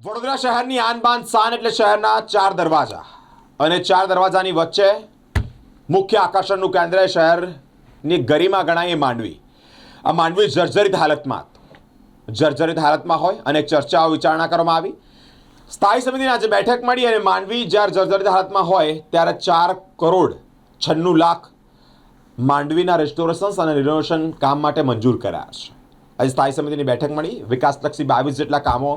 વડોદરા શહેરની આનબાન શાન એટલે શહેરના ચાર દરવાજા. અને ચાર દરવાજાની વચ્ચે મુખ્ય આકર્ષણનું કેન્દ્ર શહેરની ગરિમા ગણાય એ માંડવી. આ માંડવી જર્જરિત હાલતમાં જર્જરિત હાલતમાં હોય અને ચર્ચાઓ વિચારણા કરવામાં આવી. સ્થાયી સમિતિની આજે બેઠક મળી અને માંડવી જ્યારે જર્જરિત હાલતમાં હોય ત્યારે ચાર કરોડ છન્નું લાખ માંડવીના રેસ્ટોરેશન્સ અને રિનોવેશન કામ માટે મંજૂર કરાયા છે. આજે સ્થાયી સમિતિની બેઠક મળી. વિકાસલક્ષી બાવીસ જેટલા કામો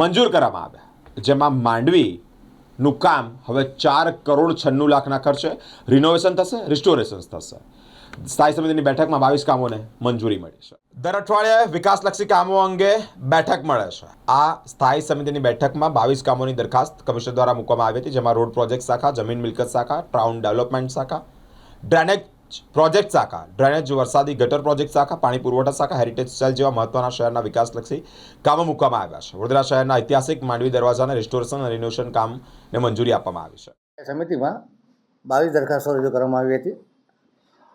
મંજૂર કરવામાં આવ્યા. જેમાં માંડવીનું કામ હવે ચાર કરોડ છન્નું લાખના ખર્ચે રિનોવેશન થશે, રિસ્ટોરેશન્સ થશે. સ્થાયી સમિતિની બેઠકમાં બાવીસ કામોને મંજૂરી મળી છે. દર અઠવાડિયે વિકાસલક્ષી કામો અંગે બેઠક મળે છે. આ સ્થાયી સમિતિની બેઠકમાં બાવીસ કામોની દરખાસ્ત કમિશન દ્વારા મૂકવામાં આવી હતી, જેમાં રોડ પ્રોજેક્ટ શાખા, જમીન મિલકત શાખા, ટાઉન ડેવલપમેન્ટ શાખા, ડ્રેનેજ પ્રોજેક્ટ શાખા ડ્રેનેજ વરસાદી, ગટર પ્રોજેક્ટ શાખા, પાણી પુરવઠા શાખા હેરિટેજ સ્ટાઇલ જેવા મહત્વના શહેરના વિકાસલક્ષી કામો મૂકવામાં આવ્યા છે. વડોદરા શહેરના ઐતિહાસિક માંડવી દરવાજાના રિસ્ટોરેશન અને રિનોવેશન કામને મંજૂરી આપવામાં આવી છે. સમિતિમાં બાવીસ દરખાસ્તો રજૂ કરવામાં આવી હતી.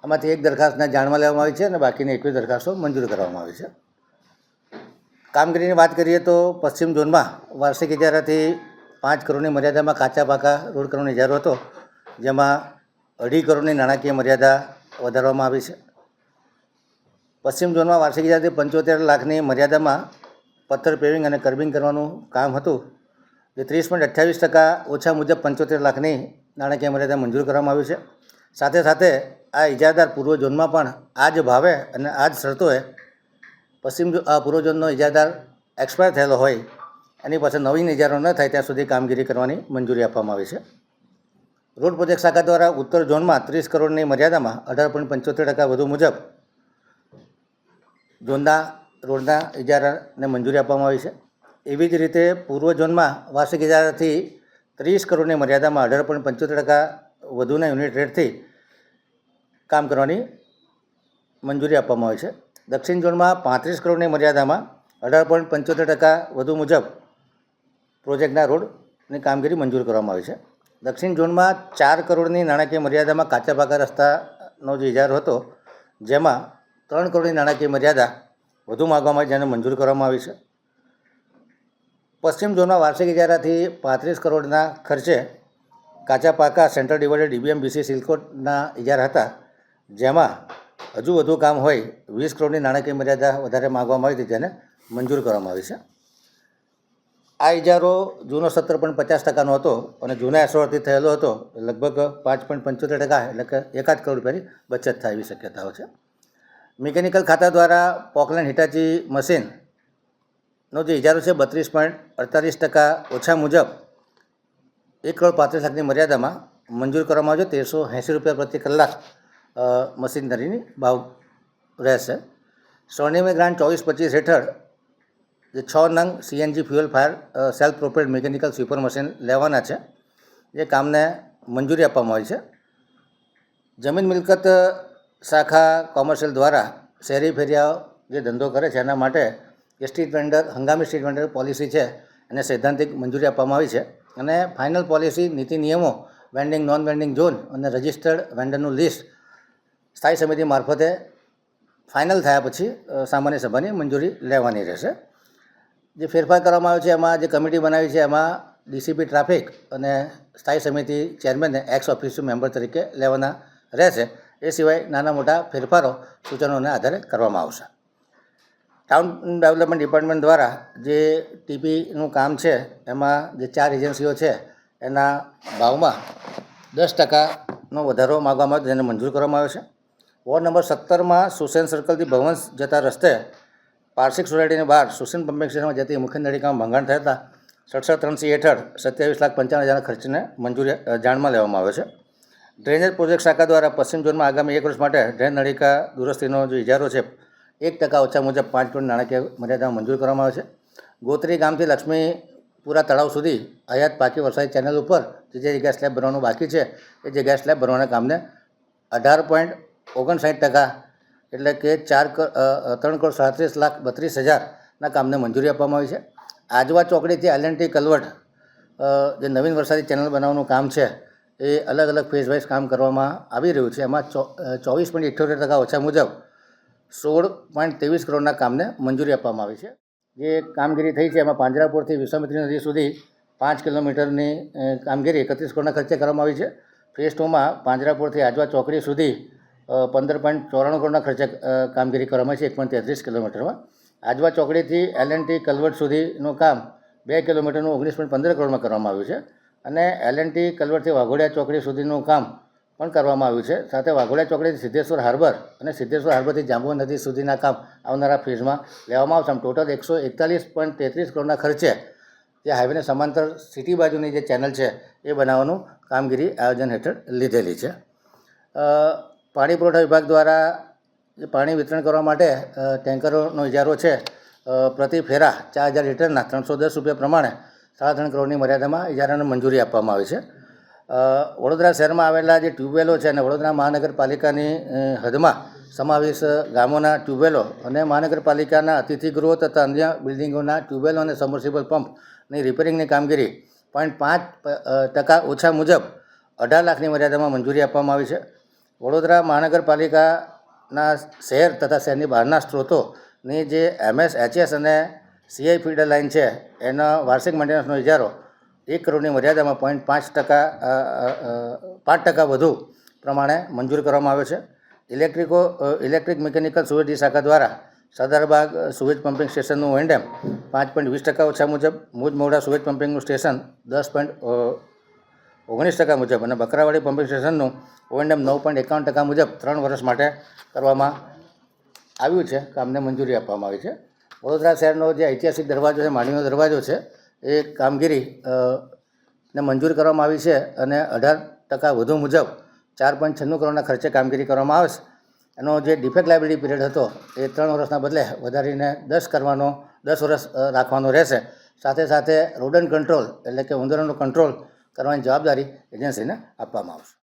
આમાંથી એક દરખાસ્તને જાણવા લેવામાં આવી છે અને બાકીની એકવીસ દરખાસ્તો મંજૂર કરવામાં આવી છે. કામગીરીની વાત કરીએ તો પશ્ચિમ ઝોનમાં વાર્ષિક ઇજારાથી પાંચ કરોડની મર્યાદામાં કાચા પાકા રોડ કરવાનો ઇજારો હતો, જેમાં અઢી કરોડની નાણાકીય મર્યાદા વધારવામાં આવી છે. પશ્ચિમ ઝોનમાં વાર્ષિક ઇજારાથી પંચોતેર લાખની મર્યાદામાં પથ્થર પેવિંગ અને કર્બિંગ કરવાનું કામ હતું, જે ત્રીસ પોઈન્ટ અઠ્યાવીસ ટકા ઓછા મુજબ પંચોતેર લાખની નાણાકીય મર્યાદા મંજૂર કરવામાં આવી છે. સાથે સાથે આ ઇજારદાર પૂર્વ ઝોનમાં પણ આ જ ભાવે અને આ જ શરતોએ પશ્ચિમ પૂર્વ ઝોનનો ઇજારદાર એક્સપાયર થયેલો હોય, એની પાસે નવીન ઇજારો ન થાય ત્યાં સુધી કામગીરી કરવાની મંજૂરી આપવામાં આવી છે. રોડ પ્રોજેક્ટ શાખા દ્વારા ઉત્તર ઝોનમાં ત્રીસ કરોડની મર્યાદામાં અઢાર પોઈન્ટ પંચોતેર ટકા વધુ મુજબ ઝોનના, રોડના ઇજારાને મંજૂરી આપવામાં આવી છે. એવી જ રીતે પૂર્વ ઝોનમાં વાર્ષિક ઇજારાથી ત્રીસ કરોડની મર્યાદામાં અઢાર પોઈન્ટ પંચોતેર ટકા વધુના યુનિટ રેટથી કામ કરવાની મંજૂરી આપવામાં આવી છે. દક્ષિણ ઝોનમાં પાંત્રીસ કરોડની મર્યાદામાં અઢાર પોઈન્ટ પંચોતેર ટકા વધુ મુજબ પ્રોજેક્ટના રોડની કામગીરી મંજૂર કરવામાં આવી છે. દક્ષિણ ઝોનમાં ચાર કરોડની નાણાકીય મર્યાદામાં કાચા પાકા રસ્તાનો જે ઇજારો હતો, જેમાં ત્રણ કરોડની નાણાકીય મર્યાદા વધુ માગવામાં આવી જેને મંજૂર કરવામાં આવી છે. પશ્ચિમ ઝોનમાં વાર્ષિક ઇજારાથી પાંત્રીસ કરોડના ખર્ચે કાચા પાકા સેન્ટ્રલ ડિવાઇડેડ ડીબીએમ બીસી સિલકોટના ઇજારા હતા, જેમાં હજુ વધુ કામ હોય વીસ કરોડની નાણાકીય મર્યાદા વધારે માગવામાં આવી હતી, જેને મંજૂર કરવામાં આવી છે. આ ઇજારો જૂનો સત્તર પોઈન્ટ પચાસ ટકાનો હતો અને જૂના એસોરથી થયેલો હતો. લગભગ પાંચ પોઈન્ટ પંચોતેર ટકા એટલે કે એકાદ કરોડ રૂપિયાની બચત થાય એવી શક્યતાઓ છે. મિકેનિકલ ખાતા દ્વારા પોકલેન્ડ હિટાચી મશીનનો જે ઇજારો છે બત્રીસ પોઈન્ટ અડતાલીસ ટકા ઓછા મુજબ એક કરોડ પાંત્રીસ લાખની મર્યાદામાં મંજૂર કરવામાં આવ્યો તેરસો એંસી રૂપિયા પ્રતિ કલાક મશીનરીની ભાવ રહેશે. સ્વર્ણિમય ગ્રાન્ટ ચોવીસ પચીસ હેઠળ જે છ નંગ CNG fuel fire self propelled mechanical sweeper machine લેવાના છે. જે કામને મંજૂરી આપવામાં આવી છે. જમીન મિલકત શાખા કોમર્શિયલ દ્વારા શહેરી ફેરિયાઓ જે ધંધો કરે છે, એના માટે જે સ્ટ્રીટ વેન્ડર હંગામી સ્ટ્રીટ વેન્ડર પોલિસી છે, એને સૈદ્ધાંતિક મંજૂરી આપવામાં આવી છે. અને ફાઇનલ પોલિસી નીતિ, નિયમો વેન્ડિંગ નોન વેન્ડિંગ ઝોન અને રજિસ્ટર્ડ વેન્ડરનું લિસ્ટ સ્થાયી સમિતિ મારફતે ફાઇનલ થયા પછી સામાન્ય સભાની મંજૂરી લેવાની રહેશે. જે ફેરફાર કરવામાં આવ્યો છે, એમાં જે કમિટી બનાવી છે, એમાં ડીસીપી ટ્રાફિક અને સ્થાયી સમિતિ ચેરમેનને એક્સ ઓફિસ મેમ્બર તરીકે લેવાના રહેશે. એ સિવાય નાના મોટા ફેરફારો સૂચનોના આધારે કરવામાં આવશે. ટાઉન ડેવલપમેન્ટ ડિપાર્ટમેન્ટ દ્વારા જે ટીપીનું કામ છે, એમાં જે ચાર એજન્સીઓ છે, એના ભાવમાં દસ ટકાનો વધારો માગવામાં આવ્યો જેને મંજૂર કરવામાં આવ્યો છે. વોર્ડ નંબર સત્તરમાં સુસેન સર્કલથી ભવન જતા રસ્તે પાર્ષિક સોસાયટીની બહાર સુસિન પંપિંગ સ્ટેશનમાં જતી મુખ્ય નળીકામાં ભંગાણ થયા હતા. સડસઠ ત્રણ સી હેઠળ સત્યાવીસ લાખ પંચાવન હજારના ખર્ચને મંજૂરી જાણમાં લેવામાં આવ્યો છે. ડ્રેનેજ પ્રોજેક્ટ શાખા દ્વારા પશ્ચિમ ઝોનમાં આગામી એક વર્ષ માટે ડ્રેન નળિકા દુરસ્તીનો જે ઇજારો છે, એક ટકા ઓછા મુજબ પાંચ કરોડ નાણાકીય મર્યાદા મંજૂર કરવામાં આવે છે. ગોત્રી ગામથી લક્ષ્મીપુરા તળાવ સુધી હયાત પાકી વરસાદી ચેનલ ઉપર જે જે જગ્યાએ સ્લેબ ભરવાનું બાકી છે, એ જગ્યાએ સ્લેબ ભરવાના કામને અઢાર પોઈન્ટ ઓગણસાઠ ટકા એટલે કે ચાર ત્રણ કરોડ સાડત્રીસ લાખ બત્રીસ હજારના કામને મંજૂરી આપવામાં આવી છે. આજવા ચોકડીથી એલએનટી કલવટ જે નવીન વરસાદી ચેનલ બનાવવાનું કામ છે, એ અલગ અલગ ફેઝ વાઇઝ કામ કરવામાં આવી રહ્યું છે. એમાં ચોવીસ પોઈન્ટ ઇઠ્યોતેર ટકા ઓછા મુજબ સોળ પોઈન્ટ ત્રેવીસ કરોડના કામને મંજૂરી આપવામાં આવી છે. જે કામગીરી થઈ છે, એમાં પાંજરાપુરથી વિશ્વામિત્રી નદી સુધી પાંચ કિલોમીટરની કામગીરી એકત્રીસ કરોડના ખર્ચે કરવામાં આવી છે. ફેઝ ટુમાં પાંજરાપુરથી આજવા ચોકડી સુધી પંદર પોઈન્ટ ચોરાણું કરોડના ખર્ચે કામગીરી કરવામાં છે, એક પોઈન્ટ તેત્રીસ કિલોમીટરમાં. આજવા ચોકડીથી એલ એન્ડ ટી કલવર્ટ સુધીનું કામ બે કિલોમીટરનું ઓગણીસ પોઈન્ટ પંદર કરોડમાં કરવામાં આવ્યું છે અને એલ એન્ડ ટી કલવર્ટથી વાઘોડિયા ચોકડી સુધીનું કામ પણ કરવામાં આવ્યું છે. સાથે વાઘોડિયા ચોકડીથી સિદ્ધેશ્વર હાર્બર અને સિદ્ધેશ્વર હાર્બરથી જાંબુ નદી સુધીના કામ આવનારા ફેઝમાં લેવામાં આવશે. આમ ટોટલ એકસો એકતાલીસ પોઈન્ટ તેત્રીસ કરોડના ખર્ચે જે હાઈવેને સમાંતર સિટી બાજુની જે ચેનલ છે, એ બનાવવાનું કામગીરી આયોજન હેઠળ લીધેલી છે. પાણી પુરવઠા વિભાગ દ્વારા જે પાણી વિતરણ કરવા માટે ટેન્કરોનો ઇજારો છે પ્રતિ ફેરા ચાર હજાર લીટરના ત્રણસો દસ રૂપિયા પ્રમાણે સાડા ત્રણ કરોડની મર્યાદામાં ઇજારાને મંજૂરી આપવામાં આવી છે. વડોદરા શહેરમાં આવેલા જે ટ્યુબવેલો છે અને વડોદરા મહાનગરપાલિકાની હદમાં સમાવેશ ગામોના ટ્યુબવેલો અને મહાનગરપાલિકાના અતિથિગૃહો તથા અન્ય બિલ્ડિંગોના ટ્યુબવેલો અને સમર્સિબલ પંપની રિપેરિંગની કામગીરી પોઈન્ટ પાંચ ટકા ઓછા મુજબ અઢાર લાખની મર્યાદામાં મંજૂરી આપવામાં આવી છે. વડોદરા મહાનગરપાલિકાના શહેર તથા શહેરની બહારના સ્ત્રોતોની જે એમએસ, એચએસ અને સીઆઈ ફીડર લાઇન છે, એનો વાર્ષિક મેન્ટેનન્સનો ઇજારો એક કરોડની મર્યાદામાં પોઈન્ટ પાંચ ટકા પાંચ ટકા વધુ પ્રમાણે મંજૂર કરવામાં આવ્યો છે. ઇલેક્ટ્રિકો ઇલેક્ટ્રિક મિકેનિકલ સુવેજની શાખા દ્વારા સદરબાગ સુવેજ પમ્પિંગ સ્ટેશનનું ઓએનડેમ પાંચ પોઈન્ટ વીસ ટકા ઓછા મુજબ, મુજ મોડા સુવેજ પમ્પિંગનું સ્ટેશન દસ પોઈન્ટ ઓગણીસ ટકા મુજબ અને બકરાવાડી પમ્પિંગ સ્ટેશનનું ઓએનડેમ નવ પોઈન્ટ એકાવન ટકા મુજબ ત્રણ વર્ષ માટે કરવામાં આવ્યું છે કામને મંજૂરી આપવામાં આવી છે. વડોદરા શહેરનો જે ઐતિહાસિક દરવાજો છે માંડીનો દરવાજો છે, એ કામગીરી ને મંજૂર કરવામાં આવી છે અને અઢાર ટકા વધુ મુજબ ચાર પોઈન્ટ છન્નું કરોડના ખર્ચે કામગીરી કરવામાં આવે છે. એનો જે ડિફેક્ટ લાઇબિલિટી પિરિયડ હતો, એ ત્રણ વર્ષના બદલે વધારીને દસ કરવાનો, દસ વર્ષ રાખવાનો રહેશે. સાથે સાથે રોડન કંટ્રોલ એટલે કે ઉંદરોનો કંટ્રોલ કરવાની જવાબદારી એજન્સીને આપવામાં આવશે.